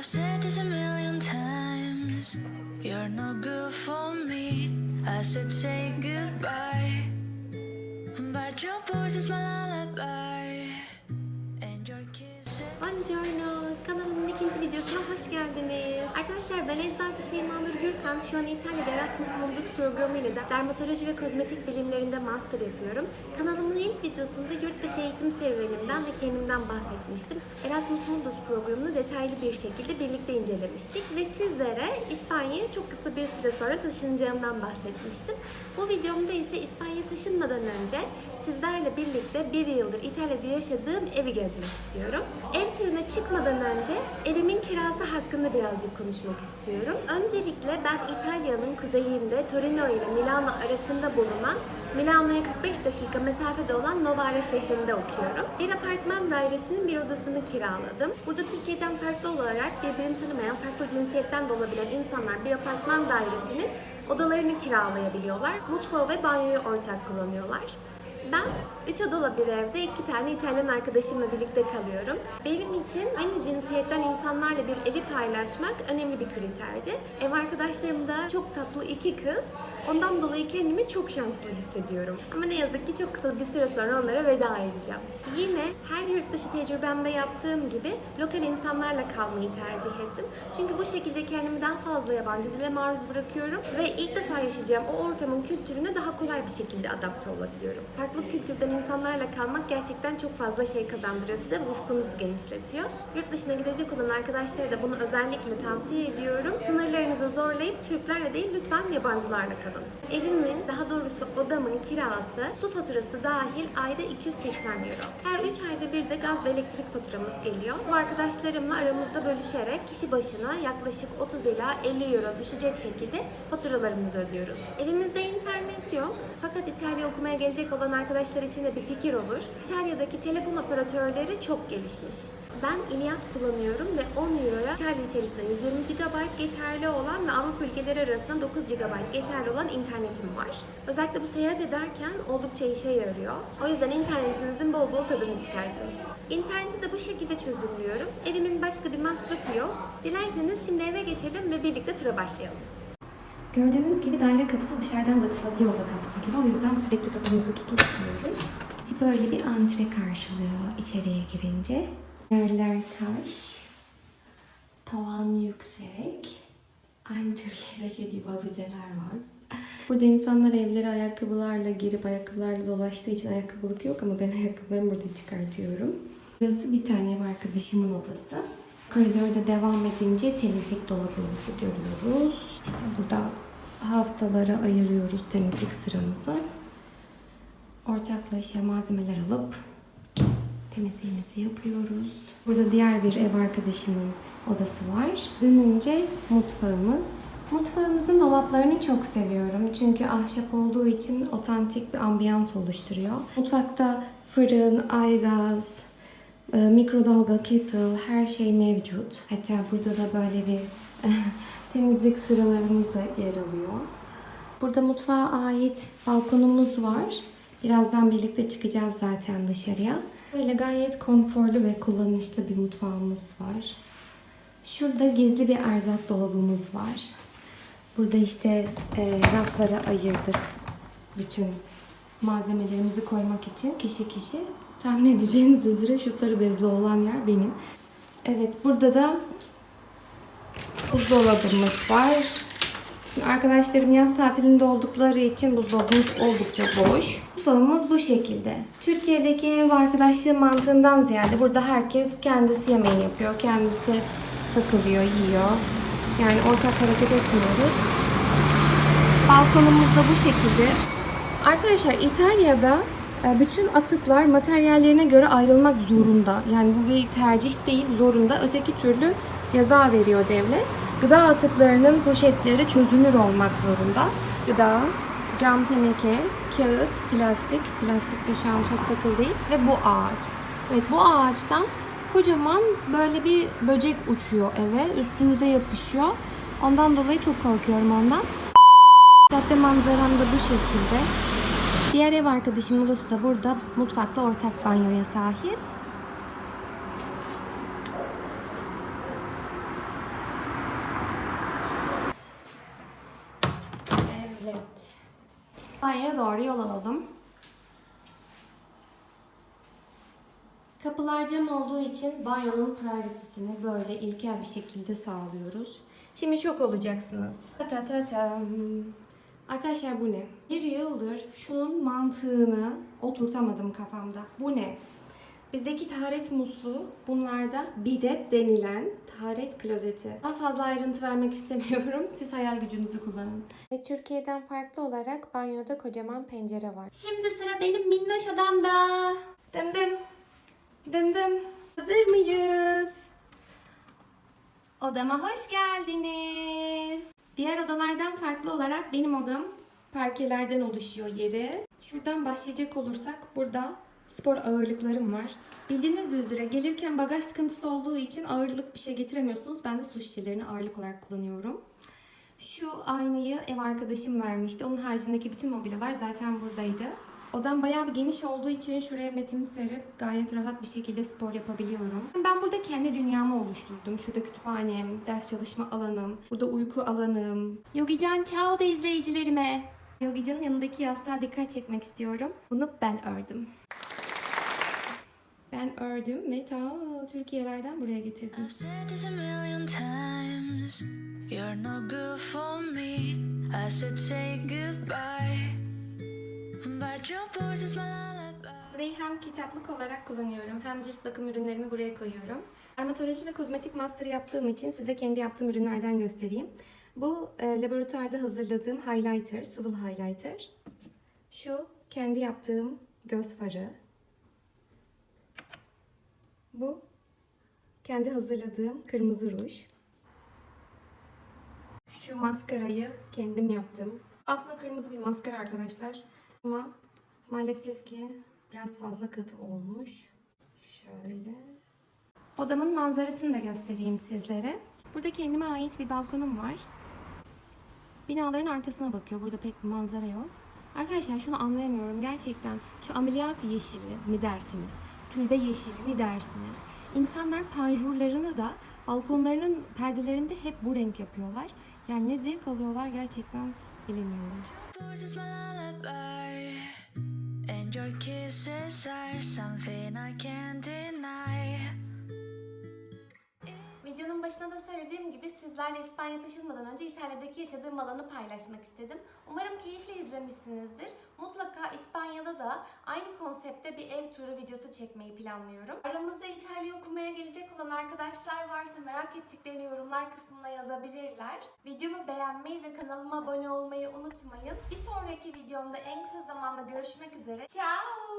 I've said this a million times. You're no good for me. I should say goodbye. But your voice is my lullaby. And your kiss. Buongiorno, videosuna hoş geldiniz. Arkadaşlar ben Eczacı Şeyma Nur Gürkan. Şu an İtalya'da Erasmus Mundus programı ile de dermatoloji ve kozmetik bilimlerinde master yapıyorum. Kanalımın ilk videosunda yurt dışı eğitim serüvenimden ve kendimden bahsetmiştim. Erasmus Mundus programını detaylı bir şekilde birlikte incelemiştik ve sizlere İspanya'ya çok kısa bir süre sonra taşınacağımdan bahsetmiştim. Bu videomda ise İspanya'ya taşınmadan önce sizlerle birlikte bir yıldır İtalya'da yaşadığım evi gezmek istiyorum. Ev turuna çıkmadan önce evimin kirası hakkında birazcık konuşmak istiyorum. Öncelikle ben İtalya'nın kuzeyinde Torino ile Milano arasında bulunan Milano'ya 45 dakika mesafede olan Novara şehrinde okuyorum. Bir apartman dairesinin bir odasını kiraladım. Burada Türkiye'den farklı olarak birbirini tanımayan, farklı cinsiyetten de olabilen insanlar bir apartman dairesinin odalarını kiralayabiliyorlar. Mutfağı ve banyoyu ortak kullanıyorlar. Ben üç odalı bir evde iki tane İtalyan arkadaşımla birlikte kalıyorum. Benim için aynı cinsiyetten insanlarla bir evi paylaşmak önemli bir kriterdi. Ev arkadaşlarım da çok tatlı iki kız. Ondan dolayı kendimi çok şanslı hissediyorum. Ama ne yazık ki çok kısa bir süre sonra onlara veda edeceğim. Yine her yurt dışı tecrübemde yaptığım gibi lokal insanlarla kalmayı tercih ettim. Çünkü bu şekilde kendimi daha fazla yabancı dile maruz bırakıyorum ve ilk defa yaşayacağım o ortamın kültürüne daha kolay bir şekilde adapte olabiliyorum. Farklı kültürden insanlarla kalmak gerçekten çok fazla şey kazandırıyor size ve ufkunuzu genişletiyor. Yurt dışına gidecek olan arkadaşlara da bunu özellikle tavsiye ediyorum. Sınırlarınızı zorlayıp Türklerle değil lütfen yabancılarla kalın. Evimin, daha doğrusu odamın kirası, su faturası dahil ayda 280 euro. Her 3 ayda bir de gaz ve elektrik faturamız geliyor. Bu arkadaşlarımla aramızda bölüşerek kişi başına yaklaşık 30 ila 50 euro düşecek şekilde faturalarımızı ödüyoruz. Evimizde internet yok. Fakat İtalya okumaya gelecek olan arkadaşlar için de bir fikir olur. İtalya'daki telefon operatörleri çok gelişmiş. Ben Iliad kullanıyorum ve 10 euroya İtalya içerisinde 120 GB geçerli olan ve Avrupa ülkeleri arasında 9 GB geçerli olan internetim var. Özellikle bu seyahat ederken oldukça işe yarıyor. O yüzden internetinizin bol bol tadını çıkartın. İnterneti de bu şekilde çözümlüyorum. Evimin başka bir masrafı yok. Dilerseniz şimdi eve geçelim ve birlikte tura başlayalım. Gördüğünüz gibi daire kapısı dışarıdan da açılabiliyor oda kapısı gibi. O yüzden sürekli kapımızı kilitliyoruz. Sizi böyle bir antre karşılıyor içeriye girince. Yerler taş. Tavan yüksek. Aynı Türkiye'deki gibi avizeler var. Burada insanlar evlere ayakkabılarla girip ayakkabılarla dolaştığı için ayakkabılık yok ama ben ayakkabılarımı burada çıkartıyorum. Burası bir tane ev arkadaşımın odası. Koridorda devam edince temizlik dolabımızı görüyoruz. İşte burada haftalara ayırıyoruz temizlik sıramızı. Ortaklaşa malzemeler alıp temizliğimizi yapıyoruz. Burada diğer bir ev arkadaşımın odası var. Dönünce mutfağımız. Mutfağımızın dolaplarını çok seviyorum. Çünkü ahşap olduğu için otantik bir ambiyans oluşturuyor. Mutfakta fırın, aygaz, mikrodalga, kettle her şey mevcut. Hatta burada da böyle bir temizlik sıralarımız yer alıyor. Burada mutfağa ait balkonumuz var. Birazdan birlikte çıkacağız zaten dışarıya. Böyle gayet konforlu ve kullanışlı bir mutfağımız var. Şurada gizli bir erzak dolabımız var. Burada işte e, raflara ayırdık bütün malzemelerimizi koymak için kişi kişi. Tahmin edeceğiniz üzere şu sarı bezli olan yer benim. Evet burada da buzdolabımız var. Şimdi arkadaşlarım yaz tatilinde oldukları için buzdolabımız oldukça boş. Mutfağımız bu şekilde. Türkiye'deki ev arkadaşlığı mantığından ziyade burada herkes kendisi yemeği yapıyor. Kendisi takılıyor, yiyor. Yani ortak hareket etmiyoruz. Balkonumuz da bu şekilde. Arkadaşlar İtalya'da bütün atıklar materyallerine göre ayrılmak zorunda. Yani bu bir tercih değil, zorunda. Öteki türlü ceza veriyor devlet. Gıda atıklarının poşetleri çözünür olmak zorunda. Gıda, cam teneke, kağıt, plastik. Plastik de şu an çok takıl değil. Ve bu ağaç. Evet bu ağaçtan kocaman böyle bir böcek uçuyor eve. Üstünüze yapışıyor. Ondan dolayı çok korkuyorum ondan. Cadde manzaram da bu şekilde. Diğer ev arkadaşım Melissa da burada mutfakla ortak banyoya sahip. Evet. Banyoya doğru yol alalım. Kapılar cam olduğu için banyonun privacy'sini böyle ilkel bir şekilde sağlıyoruz. Şimdi şok olacaksınız. Ta ta ta tam. Arkadaşlar bu ne? Bir yıldır şunun mantığını oturtamadım kafamda. Bu ne? Bizdeki taharet musluğu bunlarda bidet denilen taharet klozeti. Daha fazla ayrıntı vermek istemiyorum. Siz hayal gücünüzü kullanın. Ve Türkiye'den farklı olarak banyoda kocaman pencere var. Şimdi sıra benim minnoş odamda. Dım dım. Dım dım. Hazır mıyız? Odama hoş geldiniz. Diğer odalardan farklı olarak benim odam parkelerden oluşuyor yeri. Şuradan başlayacak olursak burada spor ağırlıklarım var. Bildiğiniz üzere gelirken bagaj sıkıntısı olduğu için ağırlık bir şey getiremiyorsunuz. Ben de su şişelerini ağırlık olarak kullanıyorum. Şu aynayı ev arkadaşım vermişti. Onun haricindeki bütün mobilyalar zaten buradaydı. Odam bayağı bir geniş olduğu için şuraya metimi serip gayet rahat bir şekilde spor yapabiliyorum. Ben burada kendi dünyamı oluşturdum. Şurada kütüphanem, ders çalışma alanım, burada uyku alanım. Yogican Chao da izleyicilerime. Yogican'ın yanındaki yastığa dikkat çekmek istiyorum. Bunu ben ördüm. Ben ördüm ve ta Türkiye'lerden buraya getirdim. You're no good for me. I should say goodbye. Burayı hem kitaplık olarak kullanıyorum hem cilt bakım ürünlerimi buraya koyuyorum. Dermatoloji ve kozmetik master yaptığım için size kendi yaptığım ürünlerden göstereyim. Bu e, laboratuvarda hazırladığım highlighter, sıvı highlighter. Şu kendi yaptığım göz farı. Bu kendi hazırladığım kırmızı ruj. Şu maskarayı kendim yaptım. Aslında kırmızı bir maskara arkadaşlar. Ama maalesef ki biraz fazla katı olmuş. Şöyle. Odamın manzarasını da göstereyim sizlere. Burada kendime ait bir balkonum var. Binaların arkasına bakıyor. Burada pek bir manzara yok. Arkadaşlar şunu anlayamıyorum. Gerçekten şu ameliyat yeşili mi dersiniz? Tülbe yeşili mi dersiniz? İnsanlar panjurlarını da balkonlarının perdelerinde hep bu renk yapıyorlar. Yani ne zevk alıyorlar gerçekten And your kisses are something I can't deny. Videonun başında da söylediğim gibi sizlerle İspanya taşınmadan önce İtalya'daki yaşadığım alanı paylaşmak istedim. Umarım keyifle izlemişsinizdir. Mutlaka İspanya'da da aynı konsepte bir ev turu videosu çekmeyi planlıyorum. Aramızda İtalya okumaya gelecek olan arkadaşlar varsa merak ettiklerini yorumlar kısmına yazabilirler. Videomu beğenmeyi ve kanalıma abone olmayı unutmayın. Bir sonraki videomda en kısa zamanda görüşmek üzere. Ciao!